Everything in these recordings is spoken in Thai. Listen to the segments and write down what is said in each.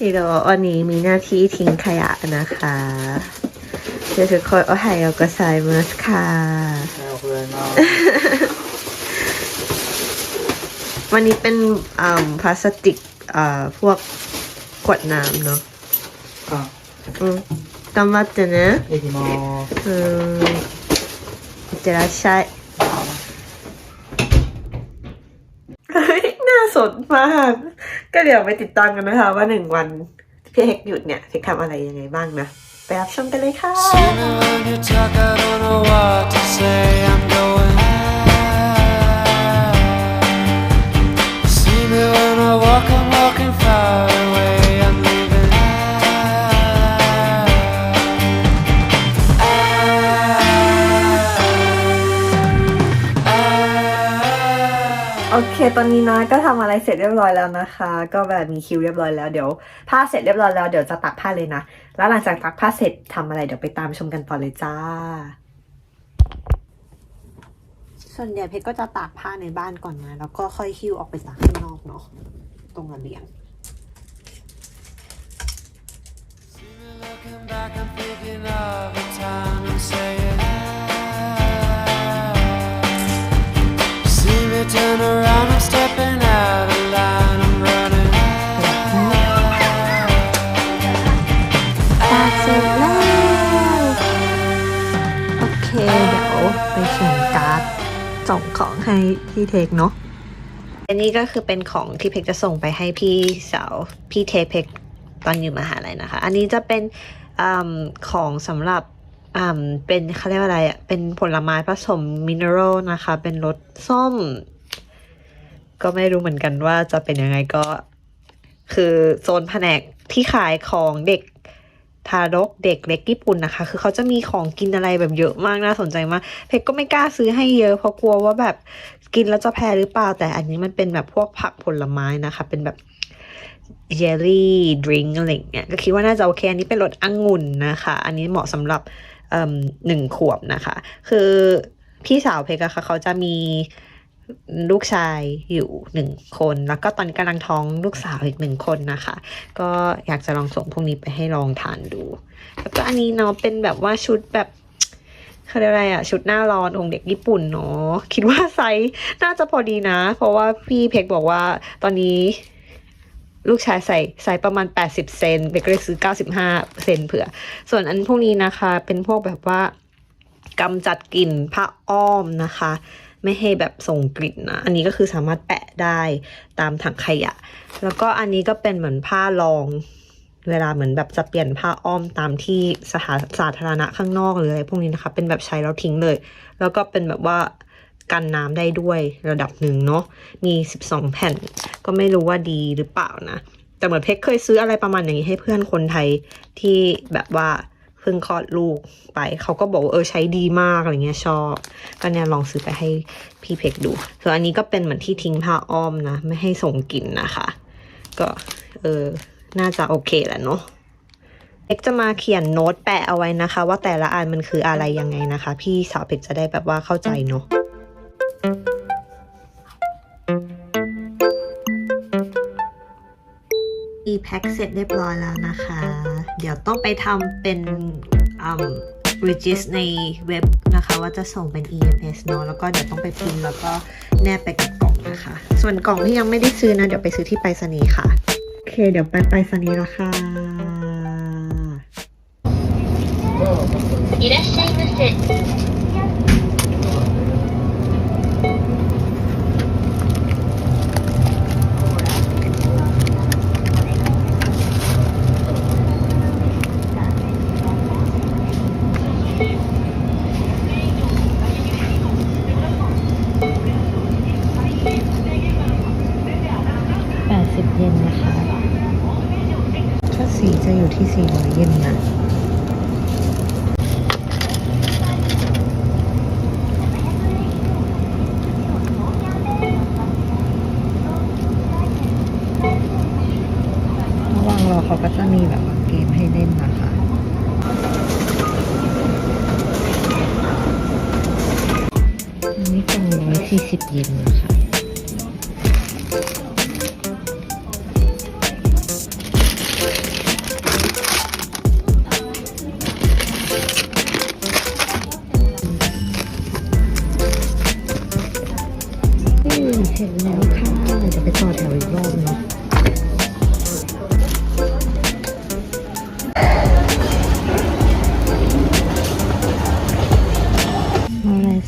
ฮิโรวันนี้มีหน้าที่ทิ้งขยะนะคะเดี๋ยวทุกคนโอไฮโอโกไซมัสค่ะ เอาเพื่อนมา วันนี้เป็นอ่าพลาสติกอ่าพวกขวดน้ำเนาะ อ่ะ อืม頑張ってねいきますうんいってらっしゃいเฮ้ยน่าสนมาก ก็เดี๋ยวไปติดตามกันนะคะว่าหนึ่งวันพี่เฮกหยุดเนี่ยพี่ทำอะไรยังไงบ้างนะ ไปรับชมกันเลยค่ะ ตอนนี้นะก็ทำอะไรเสร็จเรียบร้อยแล้วนะคะ ก็แบบมีคิวเรียบร้อยแล้วเดี๋ยวผ้าเสร็จเรียบร้อยแล้วเดี๋ยวจะตักผ้าเลยนะ แล้วหลังจากตักผ้าเสร็จทำอะไรเดี๋ยวไปตามชมกันต่อเลยจ้า ส่วนใหญ่เพชรก็จะตากผ้าในบ้านก่อนนะ แล้วก็ค่อยหิ้วออกไปตากข้างนอกเนาะตรงระเบียง See me looking back, I'm thinking of the time I'm saying พี่เทคเนาะอันนี้ก็คือเป็นของที่เพกจะส่งไปให้พี่สาวพี่เทเพกตอนอยู่มหาลัยนะคะ อันนี้จะเป็นอของสำหรับเป็นเขาเรียกว่าอะไรอะ เป็นผลไม้ผสมมินเนอรัลนะคะ เป็นรสส้ม ก็ไม่รู้เหมือนกันว่าจะเป็นยังไงก็ คือโซนแผนกที่ขายของเด็ก ทารกเด็กเล็กญี่ปุ่นนะคะ คือเขาจะมีของกินอะไรแบบเยอะมากน่าสนใจมากเพกก็ไม่กล้าซื้อให้เยอะเพราะกลัวว่าแบบกินแล้วจะแพ้หรือเปล่าแต่อันนี้มันเป็นแบบพวกผักผลไม้นะคะ เป็นแบบเจลลี่ดริงอะไรเงี้ยก็คิดว่าน่าจะโอเค อันนี้เป็นรสองุ่นนะคะ อันนี้เหมาะสำหรับหนึ่งขวบนะคะ คือพี่สาวเพกอะค่ะเขาจะมี ลูกชายอยู่หนึ่งคน แล้วก็ตอนนี้กำลังท้องลูกสาวอีกหนึ่งคนนะคะ ก็อยากจะลองส่งพวกนี้ไปให้ลองทานดู แล้วก็อันนี้เนาะเป็นแบบว่าชุดแบบเขาเรียกอะไรอะชุดหน้าร้อนของเด็กญี่ปุ่นเนาะคิดว่าไซส์น่าจะพอดีนะ เพราะว่าพี่เพกบอกว่าตอนนี้ลูกชายใส่ไซส์ประมาณ 80 เซนเบกก็เลยซื้อ 95 เซนเผื่อ ส่วนอันพวกนี้นะคะ เป็นพวกแบบว่ากำจัดกลิ่นผ้าอ้อมนะคะ ไม่ให้แบบส่งกลิ่นนะอันนี้ก็คือสามารถแปะได้ตามถังขยะ แล้วก็อันนี้ก็เป็นเหมือนผ้ารองเวลาเหมือนแบบจะเปลี่ยนผ้าอ้อมตามที่สถานสาธารณะข้างนอกหรืออะไรพวกนี้นะคะ เป็นแบบใช้แล้วทิ้งเลย แล้วก็เป็นแบบว่ากันน้ำได้ด้วยระดับหนึ่งเนาะมี 12 แผ่น ก็ไม่รู้ว่าดีหรือเปล่านะ แต่เหมือนเพชรเคยซื้ออะไรประมาณอย่างนี้ให้เพื่อนคนไทยที่แบบว่า เพิ่งคลอดลูกไป เขาก็บอกเออใช้ดีมากอะไรเงี้ยชอบ ก็เนี่ยลองซื้อไปให้พี่เพกดู ส่วนอันนี้ก็เป็นเหมือนที่ทิ้งผ้าอ้อมนะ ไม่ให้ส่งกลิ่นนะคะ ก็เออน่าจะโอเคแหละเนาะเอกจะมาเขียนโน้ตแปะเอาไว้นะคะ ว่าแต่ละอันมันคืออะไรยังไงนะคะ พี่สาวเพกจะได้แบบว่าเข้าใจเนาะอีแพ็คเสร็จเรียบร้อยแล้วนะคะ เดี๋ยวต้องไปทำเป็นอืม regis ในเว็บนะคะ ว่าจะส่งเป็น EMS เนอะแล้วก็เดี๋ยวต้องไปพิมพ์แล้วก็แนบไปกับกล่องนะคะ ส่วนกล่องที่ยังไม่ได้ซื้อนะ เดี๋ยวไปซื้อที่ไปรษณีย์ค่ะ โอเค เดี๋ยวไปไปรษณีย์แล้วค่ะ いらっしゃいませ。 สีจะอยู่ที่ 400 เยนนะระหว่างรอเขาก็จะมีแบบเกมให้เล่นนะคะอันนี้กล่องร้อยสี่สิบเยนนะคะ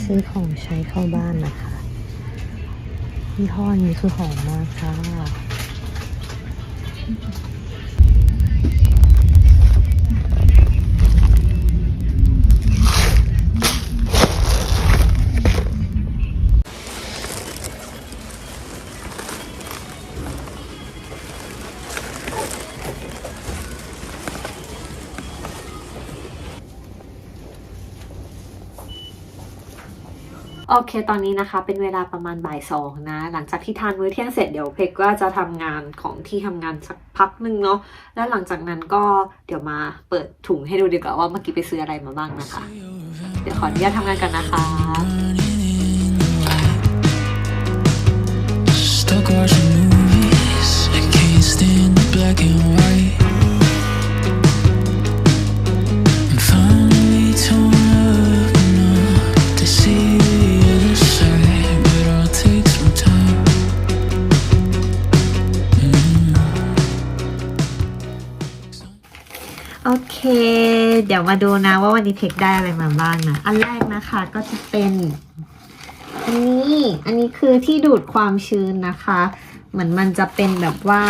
ซื้อของใช้เข้าบ้านนะคะยี่ห้อนี้คือหอมมากค่ะ โอเค ตอนนี้นะคะ เป็นเวลาประมาณบ่ายสองนะ หลังจากที่ทานมื้อเที่ยงเสร็จเดี๋ยวเพกก็จะทำงานของที่ทำงานสักพักหนึ่งเนาะ แล้วหลังจากนั้นก็เดี๋ยวมาเปิดถุงให้ดูดีกว่าว่าเมื่อกี้ไปซื้ออะไรมาบ้างนะคะ เดี๋ยวขออนุญาตทำงานกันนะคะ Stuck watching movies, I can't stand the black and white. ดี๋ยวมาดูนะว่าวันนี้เพกได้อะไรมาบ้างนะ อันแรกนะคะก็จะเป็น อันนี้ อันนี้คือที่ดูดความชื้นนะคะ เหมือนมันจะเป็นแบบว่า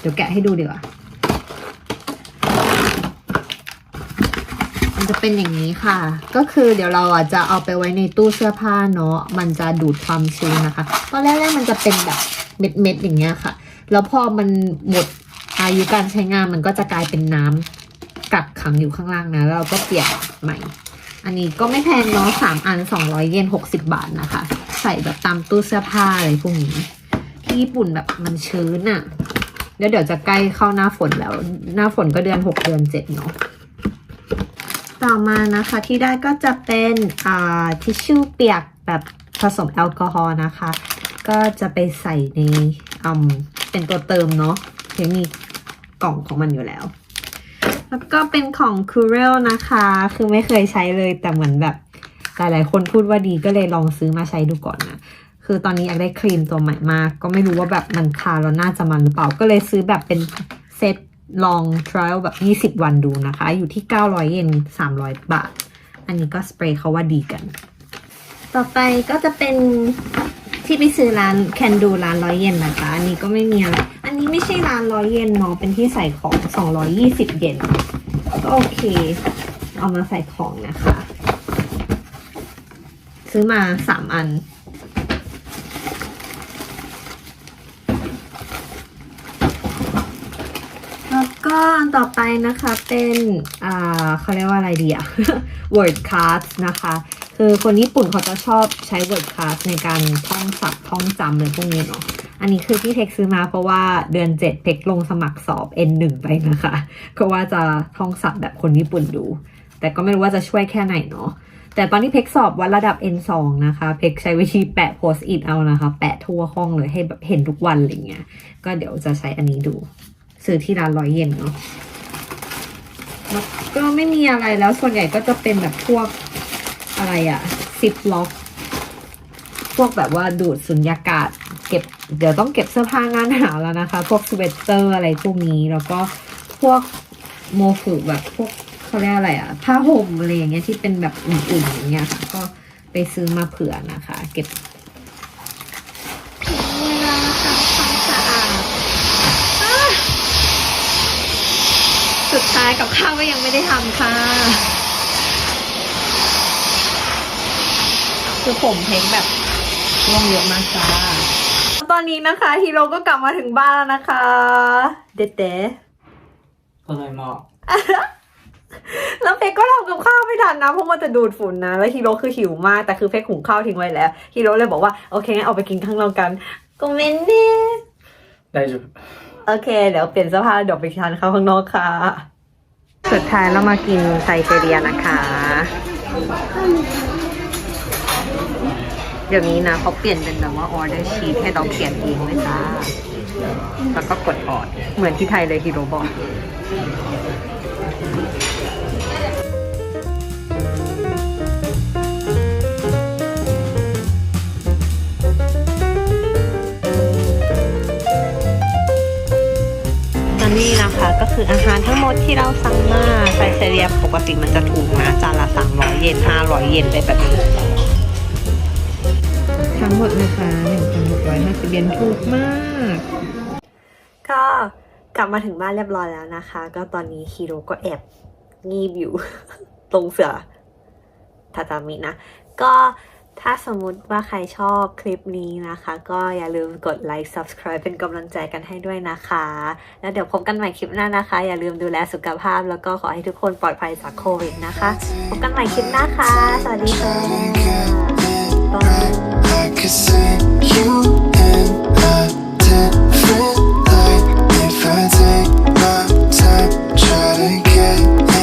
เดี๋ยวแกะให้ดูดีกว่ามันจะเป็นอย่างนี้ค่ะ ก็คือเดี๋ยวเราอะจะเอาไปไว้ในตู้เสื้อผ้าเนาะ มันจะดูดความชื้นนะคะ ตอนแรกๆมันจะเป็นแบบเม็ดๆอย่างเงี้ยค่ะ แล้วพอมันหมดอายุการใช้งานมันก็จะกลายเป็นน้ำ กักขังอยู่ข้างล่างนะ แล้วเราก็เปลี่ยนใหม่ อันนี้ก็ไม่แพงเนาะสามอันสองร้อยเยนหกสิบาทนะคะ ใส่แบบตามตู้เสื้อผ้าอะไรพวกนี้ ที่ญี่ปุ่นแบบมันชื้นอะ่ะเดี๋ยวเดี๋ยวจะใกล้เข้าหน้าฝนแล้ว หน้าฝนก็เดือนหกเดือนเจ็ดเนาะต่อมานะคะที่ได้ก็จะเป็นอ่าทิชชู่เปียกแบบผสมแอลกอฮอล์นะคะ ก็จะไปใส่ในอืมเป็นตัวเติมเนาะเทคนิคกล่องของมันอยู่แล้ว แล้วก็เป็นของ c u r e l นะคะ คือไม่เคยใช้เลยแต่เหมือนแบบหลายๆคนพูดว่าดีก็เลยลองซื้อมาใช้ดูก่อนนะ คือตอนนี้อยากได้ครีมตัวใหม่มาก ก็ไม่รู้ว่าแบบมันทาแล้วน่าจะมันหรือเปล่า ก็เลยซื้อแบบเป็นเซตลอง trial แบบ 20 วันดูนะคะ อยู่ที่ 900 เยน 300 บาท อันนี้ก็สเปรย์เขาว่าดีกัน ต่อไปก็จะเป็นที่ไปซื้อร้านแคนดูร้านร้อยเยนนะคะ อันนี้ก็ไม่มีอะไร นนี้ไม่ใช่ร้านร้อยเยนเนาะเป็นที่ใส่ของ220เยนก็โอเค เอามาใส่ของนะคะ ซื้อมาสามอัน แล้วก็อันต่อไปนะคะเป็นอ่าเขาเรียกว่าอะไรดีอะ word cards นะคะคือคนญี่ปุ่นเขาจะชอบใช้ word cards ในการท่องศัพท์ท่องจำอะไรพวกนี้เนาะ อันนี้คือที่เทคซื้อมาเพราะว่าเดือนเจ็ดเทคลงสมัครสอบ N1 ไปนะคะ ก็ว่าจะท่องศัพท์แบบคนญี่ปุ่นดู แต่ก็ไม่รู้ว่าจะช่วยแค่ไหนเนาะแต่ตอนที่เพกสอบวัดระดับ N2 นะคะ เพกใช้วิธีแปะโพสต์อิทเอานะคะ แปะทั่วห้องเลยให้แบบเห็นทุกวันอะไรเงี้ย ก็เดี๋ยวจะใช้อันนี้ดู ซื้อที่ร้านร้อยเยนเนาะก็ไม่มีอะไรแล้วส่วนใหญ่ก็จะเป็นแบบพวกอะไรอะซิปล็อก พวกแบบว่าดูดสุญญากาศเก็บ เดี๋ยวต้องเก็บเสื้อผ้าหน้าหนาวแล้วนะคะ พวกสเวตเตอร์อะไรพวกนี้ แล้วก็พวกโมฟุแบบพวกเขาเรียกอะไรอะผ้าห่มอะไรอย่างเงี้ยที่เป็นแบบอุ่นๆอย่างเงี้ยค่ะก็ไปซื้อมาเผื่อนะคะ เก็บถึงเวลาทำความสะอาดสุดท้ายกับข้าวก็ยังไม่ได้ทำค่ะ คือผมเพลงแบบร่วงเยอะมากจ้า ตอนนี้นะคะฮีโร่ก็กลับมาถึงบ้านแล้วนะคะ เด็ดเดก็เลยเหมาะแล้วเพกก็ทำกับข้าวไม่ทันนะเพราะมันจะดูดฝุ่นนะ แล้วฮีโร่คือหิวมากแต่คือเพกหุงข้าวทิ้งไว้แล้วฮีโร่เลยบอกว่าโอเคงั้นเอาไปกินข้างนอกกันก็เมนเน่ได้จุโอเคเดี๋ยวเปลี่ยนเสื้อผ้าเดี๋ยวไปทานข้าวข้างนอกค่ะ สุดท้ายเรามากินไซเตเรียนะคะ เดี๋ยวนี้นะเขาเปลี่ยนเป็นแบบว่าออเดอร์ชีทให้เราเขียนเองเลยจ้าแล้วก็กดออดเหมือนที่ไทยเลยฮิโรบอทนี่นะคะก็คืออาหารทั้งหมดที่เราสั่งมาไซเซเรียปกติมันจะถูกนะจานละ300 เยน500 เยนได้แบบนี้ ทั้งหมดนะคะ1,650เยนถูกมาก ก็กลับมาถึงบ้านเรียบร้อยแล้วนะคะ ก็ตอนนี้ฮีโร่ก็แอบงีบอยู่ ตรงเสือทาตามินะ ก็ถ้าสมมุติว่าใครชอบคลิปนี้นะคะ ก็อย่าลืมกดไลค์ subscribe เป็นกำลังใจกันให้ด้วยนะคะ แล้วเดี๋ยวพบกันใหม่คลิปหน้านะคะ อย่าลืมดูแลสุขภาพ แล้วก็ขอให้ทุกคนปลอดภัยจากโควิดนะคะ พบกันใหม่คลิปหน้าค่ะ สวัสดีค่ะบ๊ Try to get